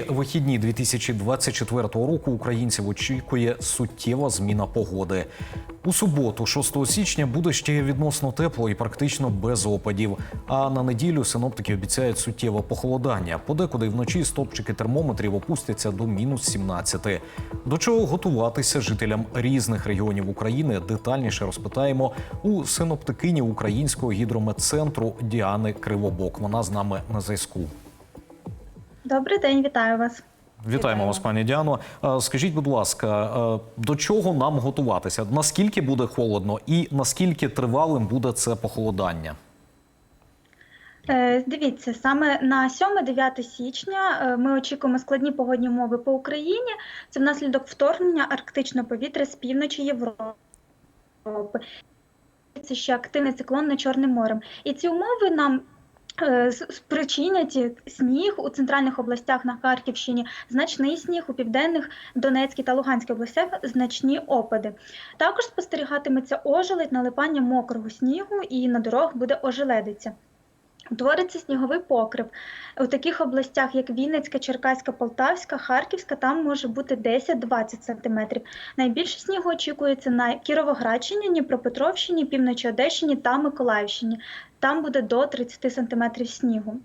Вихідні 2024 року українців очікує суттєва зміна погоди. У суботу, 6 січня, буде ще відносно тепло і практично без опадів. А на неділю синоптики обіцяють суттєве похолодання. Подекуди вночі стопчики термометрів опустяться до мінус 17. До чого готуватися жителям різних регіонів України детальніше розпитаємо у синоптикині Українського гідрометцентру Діани Кривобок. Вона з нами на зв'язку. Добрий день, вітаю вас. Вітаємо вас, пані Діано. Е, Скажіть, будь ласка, е, до чого нам готуватися? Наскільки буде холодно, і наскільки тривалим буде це похолодання? Е, Дивіться, саме на 7-9 січня ми очікуємо складні погодні умови по Україні. Це внаслідок вторгнення арктичного повітря з півночі Європи. Це ще активний циклон над Чорним морем. І ці умови нам спричинять сніг у центральних областях на Харківщині, значний сніг у південних Донецькій та Луганській областях значні опади. Також спостерігатиметься ожеледь, налипання мокрого снігу і на дорогах буде ожеледиця. Утвориться сніговий покрив. У таких областях, як Вінницька, Черкаська, Полтавська, Харківська, там може бути 10-20 см. Найбільше снігу очікується на Кіровоградщині, Дніпропетровщині, півночі Одещині та Миколаївщині. Там буде до 30 см снігу.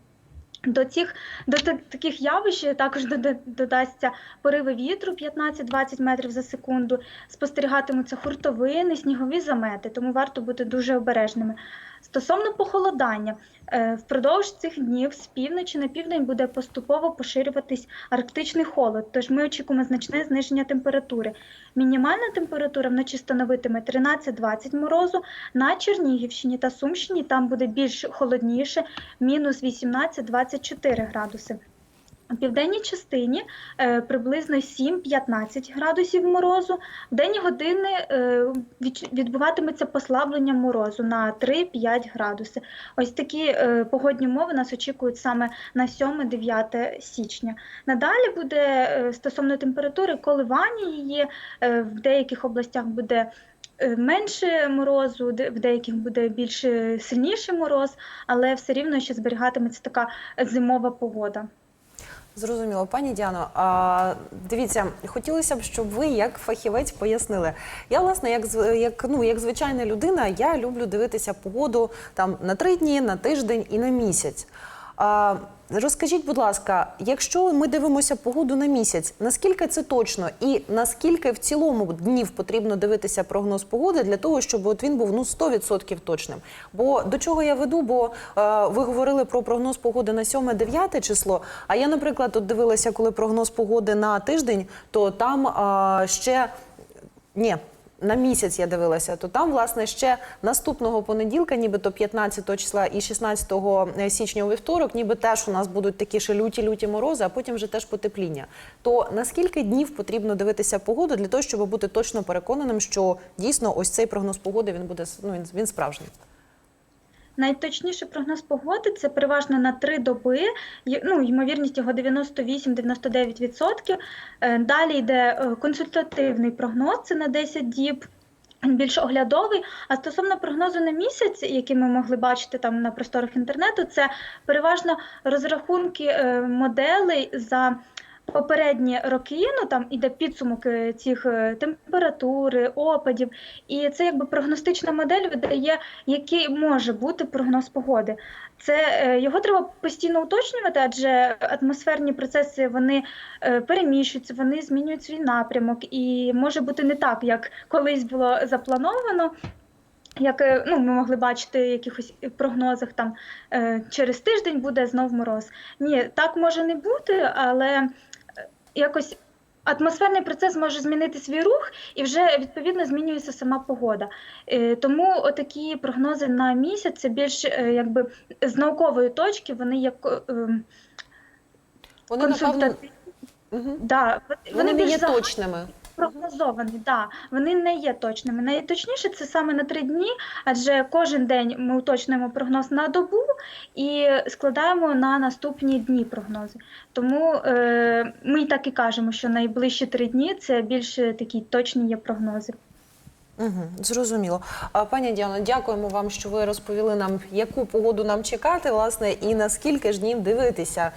До цих до таких явищ також дода- додасться пориви вітру 15-20 метрів за секунду, спостерігатимуться хуртовини, снігові замети, тому варто бути дуже обережними. Стосовно похолодання, е, впродовж цих днів з півночі на південь буде поступово поширюватись арктичний холод, тож ми очікуємо значне зниження температури. Мінімальна температура вночі становитиме 13-20 морозу, на Чернігівщині та Сумщині там буде більш холодніше, мінус 18-24 градуси. У південній частині е, приблизно 7-15 градусів морозу. В денні години е, відбуватиметься послаблення морозу на 3-5 градуси. Ось такі е, погодні умови нас очікують саме на 7-9 січня. Надалі буде стосовно температури коливання її в деяких областях буде. Менше морозу, в деяких буде більш сильніший мороз, але все рівно ще зберігатиметься така зимова погода. Зрозуміло, пані Діано. А, дивіться, хотілося б, щоб ви, як фахівець, пояснили. Я, власне, як як ну як звичайна людина, я люблю дивитися погоду там на три дні, на тиждень і на місяць. Розкажіть, будь ласка, якщо ми дивимося погоду на місяць, наскільки це точно, і наскільки в цілому днів потрібно дивитися прогноз погоди для того, щоб от він був ну 100% точним? Бо до чого я веду? Бо е, ви говорили про прогноз погоди на 7-9 число. А я, наприклад, от дивилася, коли прогноз погоди на тиждень, то там е, ще ні. На місяць я дивилася, то там, власне, ще наступного понеділка, нібито 15 числа і 16 січня у вівторок, ніби теж у нас будуть такі ще люті-люті морози, а потім вже теж потепління. То наскільки днів потрібно дивитися погоду для того, щоб бути точно переконаним, що дійсно ось цей прогноз погоди він буде ну, він справжній? Найточніший прогноз погоди це переважно на три доби. Ну, ймовірність його 98-99%. Е, Далі йде е, консультативний прогноз, це на 10 діб. Більш оглядовий, а стосовно прогнозу на місяць, який ми могли бачити там на просторах інтернету, це переважно розрахунки е, моделей за попередні роки. Ну там іде підсумок е, цих е, температури, опадів, і це якби прогностична модель видає, який може бути прогноз погоди. Це е, його треба постійно уточнювати, адже атмосферні процеси вони переміщуються, вони змінюють свій напрямок, і може бути не так, як колись було заплановано. Як ну, ми могли бачити в якихось прогнозах, там через тиждень буде знов мороз. Ні, так може не бути, але якось атмосферний процес може змінити свій рух і вже відповідно змінюється сама погода. Е, Тому отакі прогнози на місяць це більш е, якби з наукової точки, вони як е, ем, Вони напевно. Угу. Да, вони не більш є точними. Прогнозовані, да. Вони не є точними. Найточніше це саме на три дні, адже кожен день ми уточнюємо прогноз на добу і складаємо на наступні дні прогнози. Тому е, ми так і кажемо, що найближчі три дні це більш такі точні є прогнози. Угу, зрозуміло. Пані Діано, дякуємо вам, що ви розповіли нам, яку погоду нам чекати, власне, і на скільки ж днів дивитися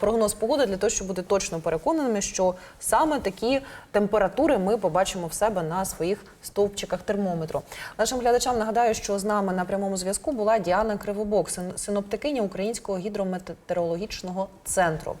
прогноз погоди для того, щоб бути точно переконаними, що саме такі температури ми побачимо в себе на своїх стовпчиках термометру. Нашим глядачам нагадаю, що з нами на прямому зв'язку була Діана Кривобок, син- синоптикиня Українського гідрометеорологічного центру.